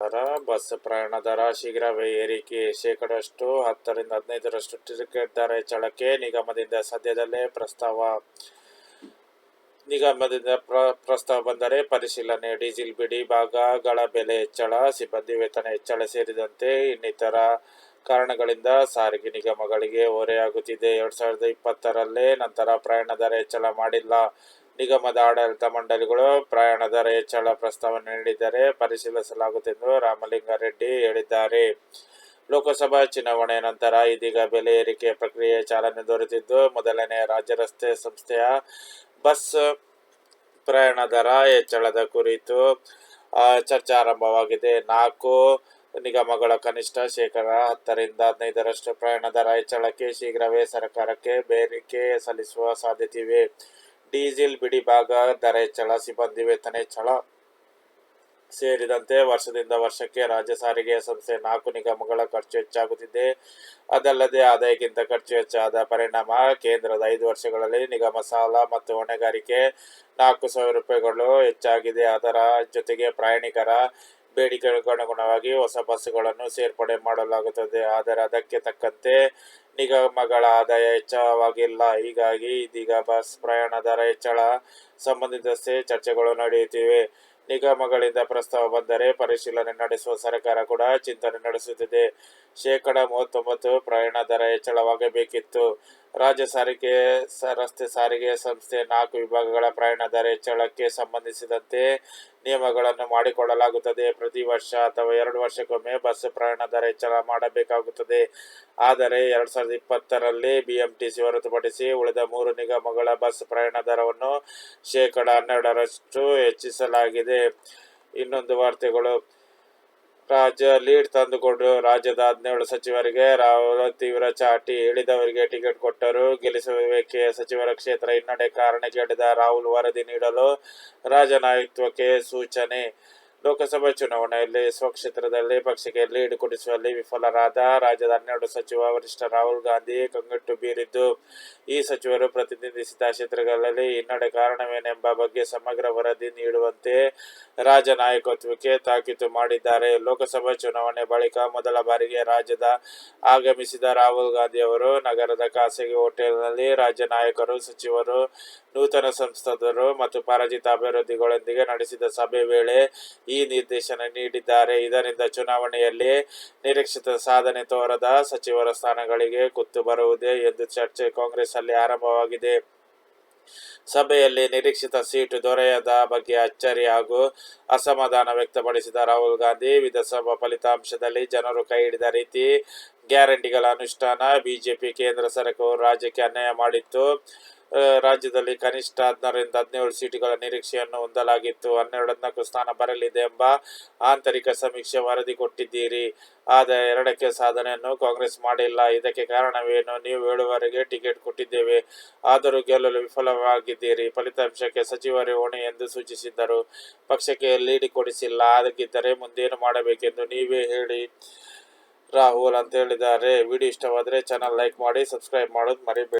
ದರ ಬಸ್ ಪ್ರಯಾಣ ದರ ಶೀಘ್ರವೇ ಏರಿಕೆ. ಶೇಕಡಷ್ಟು ಹತ್ತರಿಂದ ಹದಿನೈದರಷ್ಟು ಟಿಕೆಟ್ ದರ ಹೆಚ್ಚಳಕ್ಕೆ ನಿಗಮದಿಂದ ಸದ್ಯದಲ್ಲೇ ಪ್ರಸ್ತಾವ. ನಿಗಮದಿಂದ ಪ್ರ, ಪ್ರಸ್ತಾವ ಬಂದರೆ ಪರಿಶೀಲನೆ. ಡೀಸೆಲ್, ಬಿಡಿ ಭಾಗಗಳ ಬೆಲೆ ಹೆಚ್ಚಳ, ಸಿಬ್ಬಂದಿ ವೇತನ ಹೆಚ್ಚಳ ಸೇರಿದಂತೆ ಇನ್ನಿತರ ಕಾರಣಗಳಿಂದ ಸಾರಿಗೆ ನಿಗಮಗಳಿಗೆ ಹೊರೆಯಾಗುತ್ತಿದೆ ಎರಡ್ ಸಾವಿರದ ಇಪ್ಪತ್ತರಲ್ಲೇ ನಂತರ ಪ್ರಯಾಣ ದರ ಹೆಚ್ಚಳ ಮಾಡಿಲ್ಲ. ನಿಗಮದ ಆಡಳಿತ ಮಂಡಳಿಗಳು ಪ್ರಯಾಣ ದರ ಹೆಚ್ಚಳ ಪ್ರಸ್ತಾವ ನೀಡಿದರೆ ಪರಿಶೀಲಿಸಲಾಗುತ್ತೆಂದು ರಾಮಲಿಂಗಾರೆಡ್ಡಿ ಹೇಳಿದ್ದಾರೆ. ಲೋಕಸಭಾ ಚುನಾವಣೆ ನಂತರ ಇದೀಗ ಬೆಲೆ ಏರಿಕೆ ಪ್ರಕ್ರಿಯೆ ಚಾಲನೆ ದೊರೆತಿದ್ದು, ಮೊದಲನೇ ರಾಜ್ಯ ರಸ್ತೆ ಸಂಸ್ಥೆಯ ಬಸ್ ಪ್ರಯಾಣ ದರ ಹೆಚ್ಚಳದ ಕುರಿತು ಚರ್ಚೆ ಆರಂಭವಾಗಿದೆ. ನಾಲ್ಕು ನಿಗಮಗಳ ಕನಿಷ್ಠ ಶೇಕಡ ಹತ್ತರಿಂದ ಹದಿನೈದರಷ್ಟು ಪ್ರಯಾಣ ದರ ಹೆಚ್ಚಳಕ್ಕೆ ಶೀಘ್ರವೇ ಸರ್ಕಾರಕ್ಕೆ ಬೇಡಿಕೆ ಸಲ್ಲಿಸುವ ಸಾಧ್ಯತೆ ಇವೆ ಡೀಸೆಲ್, ಬಿಡಿ ಭಾಗ ದರ ಹೆಚ್ಚಳ ಸಿಬ್ಬಂದಿ ವೇತನ ಹೆಚ್ಚಳ ಸೇರಿದಂತೆ ವರ್ಷದಿಂದ ವರ್ಷಕ್ಕೆ ರಾಜ್ಯ ಸಾರಿಗೆ ಸಂಸ್ಥೆ ನಾಲ್ಕು ನಿಗಮಗಳ ಖರ್ಚು ಹೆಚ್ಚಾಗುತ್ತಿದೆ. ಅದಲ್ಲದೆ ಆದಾಯಕ್ಕಿಂತ ಖರ್ಚು ಹೆಚ್ಚಾದ ಪರಿಣಾಮ ಕೇಂದ್ರದ ಐದು ವರ್ಷಗಳಲ್ಲಿ ನಿಗಮ ಸಾಲ ಮತ್ತು ಹೊಣೆಗಾರಿಕೆ ನಾಲ್ಕು ಸಾವಿರ ರೂಪಾಯಿಗಳು ಹೆಚ್ಚಾಗಿದೆ. ಅದರ ಜೊತೆಗೆ ಪ್ರಯಾಣಿಕರ ಬೇಡಿಕೆಗಳಿಗೆ ಅನುಗುಣವಾಗಿ ಹೊಸ ಬಸ್ಸುಗಳನ್ನು ಸೇರ್ಪಡೆ ಮಾಡಲಾಗುತ್ತದೆ. ಆದರೆ ಅದಕ್ಕೆ ತಕ್ಕಂತೆ ನಿಗಮಗಳ ಆದಾಯ ಹೆಚ್ಚಳವಾಗಿಲ್ಲ ಹೀಗಾಗಿ ಇದೀಗ ಬಸ್ ಪ್ರಯಾಣ ದರ ಹೆಚ್ಚಳ ಸಂಬಂಧಿಸಿದಂತೆ ಚರ್ಚೆಗಳು ನಡೆಯುತ್ತಿವೆ. ನಿಗಮಗಳಿಂದ ಪ್ರಸ್ತಾವ ಬಂದರೆ ಪರಿಶೀಲನೆ ನಡೆಸುವ ಸರ್ಕಾರ ಕೂಡ ಚಿಂತನೆ ನಡೆಸುತ್ತಿದೆ. ಶೇಕಡ ಮೂವತ್ತೊಂಬತ್ತು ಪ್ರಯಾಣ ದರ ಹೆಚ್ಚಳವಾಗಬೇಕಿತ್ತು. ರಾಜ್ಯ ಸಾರಿಗೆ ರಸ್ತೆ ಸಾರಿಗೆ ಸಂಸ್ಥೆ ನಾಲ್ಕು ವಿಭಾಗಗಳ ಪ್ರಯಾಣ ದರ ಹೆಚ್ಚಳಕ್ಕೆ ಸಂಬಂಧಿಸಿದಂತೆ ನಿಯಮಗಳನ್ನು ಮಾಡಿಕೊಳ್ಳಲಾಗುತ್ತದೆ. ಪ್ರತಿ ವರ್ಷ ಅಥವಾ ಎರಡು ವರ್ಷಕ್ಕೊಮ್ಮೆ ಬಸ್ ಪ್ರಯಾಣ ದರ ಹೆಚ್ಚಳ ಮಾಡಬೇಕಾಗುತ್ತದೆ. ಆದರೆ ಎರಡ್ ಸಾವಿರದ ಇಪ್ಪತ್ತರಲ್ಲಿ ಬಿಎಂಟಿಸಿ ಹೊರತುಪಡಿಸಿ ಉಳಿದ ಮೂರು ನಿಗಮಗಳ ಬಸ್ ಪ್ರಯಾಣ ದರವನ್ನು ಶೇಕಡ ಹನ್ನೆರಡರಷ್ಟು ಹೆಚ್ಚಿಸಲಾಗಿದೆ. ಇನ್ನೊಂದು ವಾರ್ತೆಗಳು. ರಾಜ್ಯ ಲೀಡ್ ತಂದುಕೊಂಡು ರಾಜ್ಯದ ಹದಿನೇಳು ಸಚಿವರಿಗೆ ರಾಹುಲ್ ತೀವ್ರ ಚಾಟಿ ಇಳಿದವರಿಗೆ ಟಿಕೆಟ್ ಕೊಟ್ಟರು. ಗೆಲ್ಲಿಸಬೇಕೆ ಸಚಿವರ ಕ್ಷೇತ್ರ ಹಿನ್ನಡೆ ಕಾರಣ ಕೇಳಿದ ರಾಹುಲ್ ವರದಿ ನೀಡಲು ರಾಜನಾಯಕತ್ವಕ್ಕೆ ಸೂಚನೆ. ಲೋಕಸಭಾ ಚುನಾವಣೆಯಲ್ಲಿ ಸ್ವಕ್ಷೇತ್ರದಲ್ಲಿ ಪಕ್ಷಕ್ಕೆ ಲೀಡ್ ಕೊಡಿಸುವಲ್ಲಿ ವಿಫಲರಾದ ರಾಜ್ಯದ ಹನ್ನೆರಡು ಸಚಿವ ವರಿಷ್ಠ ರಾಹುಲ್ ಗಾಂಧಿ ಕಂಗಟ್ಟು ಬೀರಿದ್ದು, ಈ ಸಚಿವರು ಪ್ರತಿನಿಧಿಸಿದ ಕ್ಷೇತ್ರಗಳಲ್ಲಿ ಹಿನ್ನಡೆ ಕಾರಣವೇನೆಂಬ ಬಗ್ಗೆ ಸಮಗ್ರ ವರದಿ ನೀಡುವಂತೆ ರಾಜ್ಯ ನಾಯಕತ್ವಕ್ಕೆ ತಾಕೀತು ಮಾಡಿದ್ದಾರೆ. ಲೋಕಸಭಾ ಚುನಾವಣೆ ಬಳಿಕ ಮೊದಲ ಬಾರಿಗೆ ರಾಜ್ಯದ ಆಗಮಿಸಿದ ರಾಹುಲ್ ಗಾಂಧಿ ಅವರು ನಗರದ ಖಾಸಗಿ ಹೋಟೆಲ್ನಲ್ಲಿ ರಾಜ್ಯ ನಾಯಕರು, ಸಚಿವರು, ನೂತನ ಸಂಸದರು ಮತ್ತು ಪರಾಜಿತ ಅಭಿವೃದ್ಧಿಗಳೊಂದಿಗೆ ನಡೆಸಿದ ಸಭೆ ವೇಳೆ ಈ ನಿರ್ದೇಶನ ನೀಡಿದ್ದಾರೆ. ಇದರಿಂದ ಚುನಾವಣೆಯಲ್ಲಿ ನಿರೀಕ್ಷಿತ ಸಾಧನೆ ತೋರದ ಸಚಿವರ ಸ್ಥಾನಗಳಿಗೆ ಕುತ್ತು ಬರುವುದೇ ಎಂದು ಚರ್ಚೆ ಕಾಂಗ್ರೆಸ್ ಅಲ್ಲಿ ಆರಂಭವಾಗಿದೆ. ಸಭೆಯಲ್ಲಿ ನಿರೀಕ್ಷಿತ ಸೀಟು ದೊರೆಯದ ಬಗ್ಗೆ ಅಚ್ಚರಿ ಹಾಗೂ ಅಸಮಾಧಾನ ವ್ಯಕ್ತಪಡಿಸಿದ ರಾಹುಲ್ ಗಾಂಧಿ, ವಿಧಾನಸಭಾ ಫಲಿತಾಂಶದಲ್ಲಿ ಜನರು ಕೈ ಹಿಡಿದ ರೀತಿ ಗ್ಯಾರಂಟಿಗಳ ಅನುಷ್ಠಾನ ಬಿಜೆಪಿ ಕೇಂದ್ರ ಸರ್ಕಾರವು ರಾಜ್ಯಕ್ಕೆ ಅನ್ಯಾಯ ಮಾಡಿತ್ತು. ರಾಜ್ಯದಲ್ಲಿ ಕನಿಷ್ಠ ಹದಿನಾರರಿಂದ ಹದಿನೇಳು ಸೀಟುಗಳ ನಿರೀಕ್ಷೆಯನ್ನು ಹೊಂದಲಾಗಿತ್ತು. ಹನ್ನೆರಡು ಹದಿನಾಲ್ಕು ಸ್ಥಾನ ಬರಲಿದೆ ಎಂಬ ಆಂತರಿಕ ಸಮೀಕ್ಷೆ ವರದಿ ಕೊಟ್ಟಿದ್ದೀರಿ. ಆದರೆ ಎರಡಕ್ಕೆ ಸಾಧನೆಯನ್ನು ಕಾಂಗ್ರೆಸ್ ಮಾಡಿಲ್ಲ. ಇದಕ್ಕೆ ಕಾರಣವೇನು? ನೀವು ಹೇಳುವವರೆಗೆ ಟಿಕೆಟ್ ಕೊಟ್ಟಿದ್ದೇವೆ. ಆದರೂ ಗೆಲ್ಲಲು ವಿಫಲವಾಗಿದ್ದೀರಿ. ಫಲಿತಾಂಶಕ್ಕೆ ಸಚಿವರೇ ಹೊಣೆ ಎಂದು ಸೂಚಿಸಿದ್ದರು. ಪಕ್ಷಕ್ಕೆ ಲೀಡ್ ಕೊಡಿಸಿಲ್ಲ. ಅದಕ್ಕಿದ್ದರೆ ಮುಂದೇನು ಮಾಡಬೇಕೆಂದು ನೀವೇ ಹೇಳಿ. ರಾಹುಲ್ ಅಂತ ಹೇಳಿದ್ದಾರೆ. ವಿಡಿಯೋ ಇಷ್ಟವಾದರೆ ಚಾನಲ್ ಲೈಕ್ ಮಾಡಿ ಸಬ್ಸ್ಕ್ರೈಬ್ ಮಾಡೋದು ಮರಿಬೇಡಿ.